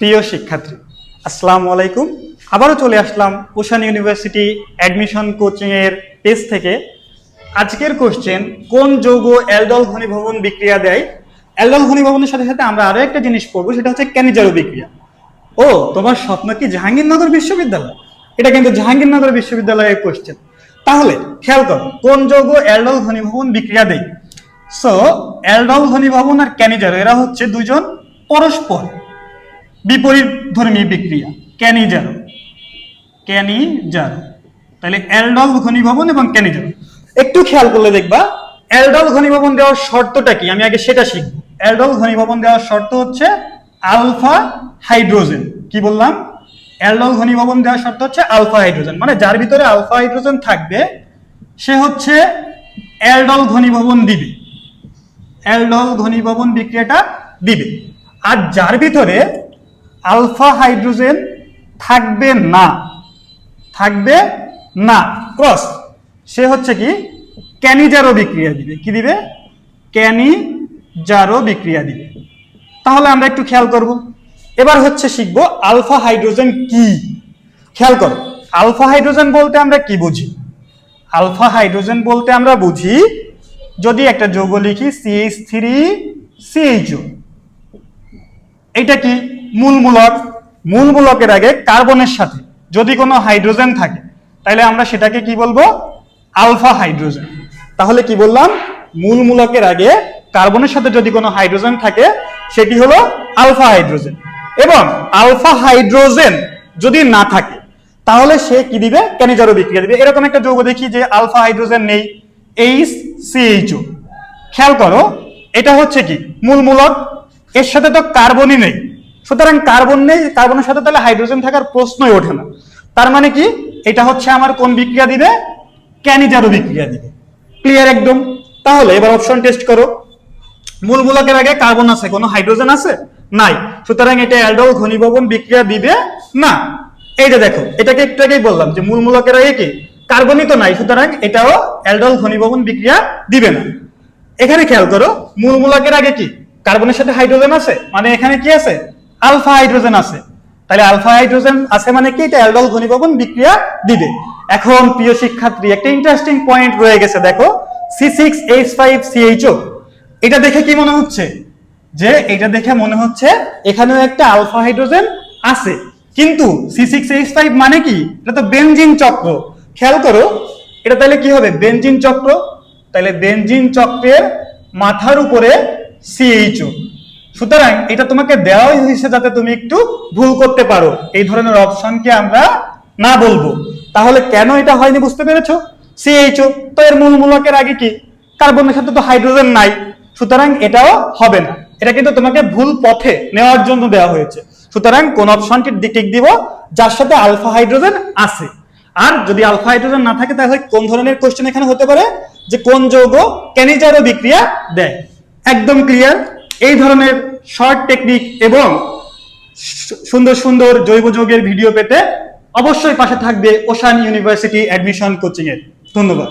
প্রিয় শিক্ষার্থী, আসসালামু আলাইকুম। আবারও চলে আসলাম ওশান ইউনিভার্সিটি অ্যাডমিশন কোচিং এর পেজ থেকে। আজকের কোশ্চেন কোন যৌগ অ্যালডল ঘনীভবন বিক্রিয়া দেয়? অ্যালডল ঘনীভবনের সাথে সাথে আমরা আরও একটা জিনিস পড়ব, সেটা হচ্ছে ক্যানিজারো বিক্রিয়া। ও, তোমার স্বপ্ন কি জাহাঙ্গীরনগর বিশ্ববিদ্যালয়? এটা কিন্তু জাহাঙ্গীরনগর বিশ্ববিদ্যালয়ের কোশ্চেন তাহলে, খেয়াল করো, কোন যৌগ অ্যালডল ঘনীভবন বিক্রিয়া দেয়? সো অ্যালডল ঘনীভবন আর ক্যানিজারো এরা হচ্ছে দুজন পরস্পর। বিপরীত ধর্মী বিক্রিয়া। ক্যানিজারো ক্যানিজারো তাহলে অ্যালডল ঘনীভবন এবং ক্যানিজারো একটু খেয়াল করলে দেখবা অ্যালডল ঘনীভবন দেওয়ার শর্তটা কি? আমি আগে সেটা শিখব। অ্যালডল ঘনীভবন দেওয়ার শর্ত হচ্ছে আলফা হাইড্রোজেন। কি বললাম? অ্যালডল ঘনীভবন দেওয়ার শর্ত হচ্ছে আলফা হাইড্রোজেন। মানে যার ভিতরে আলফা হাইড্রোজেন থাকবে সে হচ্ছে অ্যালডল ঘনীভবন দিবে। অ্যালডল ঘনীভবন বিক্রিয়াটা দিবে। আর যার ভিতরে আলফা হাইড্রোজেন থাকবে না। থাকবে না। ক্রস, সে হচ্ছে কি? ক্যানিজারো বিক্রিয়া দিবে। কি দিবে? ক্যানিজারো বিক্রিয়া দিবে। তাহলে আমরা একটু খেয়াল করব। এবার হচ্ছে শিখব আলফা হাইড্রোজেন কি? খেয়াল করো, আলফা হাইড্রোজেন বলতে আমরা কি বুঝি? আলফা হাইড্রোজেন বলতে আমরা বুঝি, যদি একটা যৌগ লিখি সিএইচ থ্রি সিএইচও এটা কি? মূল মূলক মূল মূলকের আগে কার্বনের সাথে যদি কোনো হাইড্রোজেন থাকে তাহলে আমরা সেটাকে কি বলব? Alpha hydrogen. তাহলে কি বললাম? মূল মূলকের আগে কার্বনের সাথে যদি কোনো হাইড্রোজেন থাকে সেটি হলো? Alpha hydrogen. এবং আলফা হাইড্রোজেন যদি না থাকে, তাহলে সে কি দিবে? ক্যানিজারো বিক্রিয়া দিবে। এরকম একটা যৌগ দেখি যে আলফা হাইড্রোজেন নেই, এইচ সিএইচও খেয়াল করো, এটা হচ্ছে কি? মূল মূলক এর সাথে তো কার্বনই নেই। সুতরাং কার্বন নেই, কার্বনের সাথে তাহলে হাইড্রোজেন থাকার প্রশ্নই ওঠে না। তার মানে কি? এটা হচ্ছে আমার কোন বিক্রিয়া দিবে? ক্যানিজারো বিক্রিয়া দিবে। ক্লিয়ার একদম? তাহলে এবার অপশন টেস্ট করো। মূল মূলকের আগে কার্বন আছে, কোনো হাইড্রোজেন আছে? নাই। সুতরাং এটা অ্যালডল ঘনীভবন বিক্রিয়া দিবে না। এই যে দেখো, এটাকে একটু আগেই বললাম যে মূল মূলকের আগে কি? কার্বনই তো নাই, সুতরাং এটাও অ্যালডল ঘনীভবন বিক্রিয়া দিবে না। এখানে খেয়াল করো, মূল মূলকের আগে কি? কার্বনের সাথে হাইড্রোজেন আছে? মানে এখানে কি আছে? আলফা হাইড্রোজেন আছে। তাহলে আলফা হাইড্রোজেন আছে মানে কি? এটা অ্যালডল ঘনীভবন বিক্রিয়া দিবে। এখন প্রিয় শিক্ষার্থী, একটা ইন্টারেস্টিং পয়েন্ট রয়ে গেছে, দেখো। C six H five C H O এটা দেখে কি মনে হচ্ছে? যে এটা দেখে মনে হচ্ছে এখানেও একটা আলফা হাইড্রোজেন আছে। কিন্তু সি সিক্স এইচ ফাইভ মানে কি? এটা তো বেনজিন চক্র। খেয়াল করো, এটা তাহলে কি হবে? বেনজিন চক্র। তাহলে বেনজিন চক্রের মাথার উপরে সিএইচও সুতরাং এটা তোমাকে দেওয়া হয়েছে যাতে তুমি একটু ভুল করতে পারো। এই ধরনের অপশনকে আমরা না বলব। তাহলে কেন এটা হয়নি বুঝতে পেরেছ? সিএইচও তো এর মূল মূলকের আগে কি? কার্বনের সাথে তো হাইড্রোজেন নাই। সুতরাং এটাও হবে না। এটা কিন্তু তোমাকে ভুল পথে নেওয়ার জন্য দেওয়া হয়েছে। সুতরাং কোন অপশনটি টিক দিব, যার সাথে আলফা হাইড্রোজেন আছে। আর যদি আলফা হাইড্রোজেন না থাকে, তাহলে কোন ধরনের কোশ্চেন এখানে হতে পারে? যে কোন যৌগ ক্যানিজারো বিক্রিয়া দেয়। একদম ক্লিয়ার এই ধরনের শর্ট টেকনিক এবং সুন্দর সুন্দর জৈব যোগের ভিডিও পেতে অবশ্যই পাশে থাকবে ওশান ইউনিভার্সিটি অ্যাডমিশন কোচিং এর ধন্যবাদ।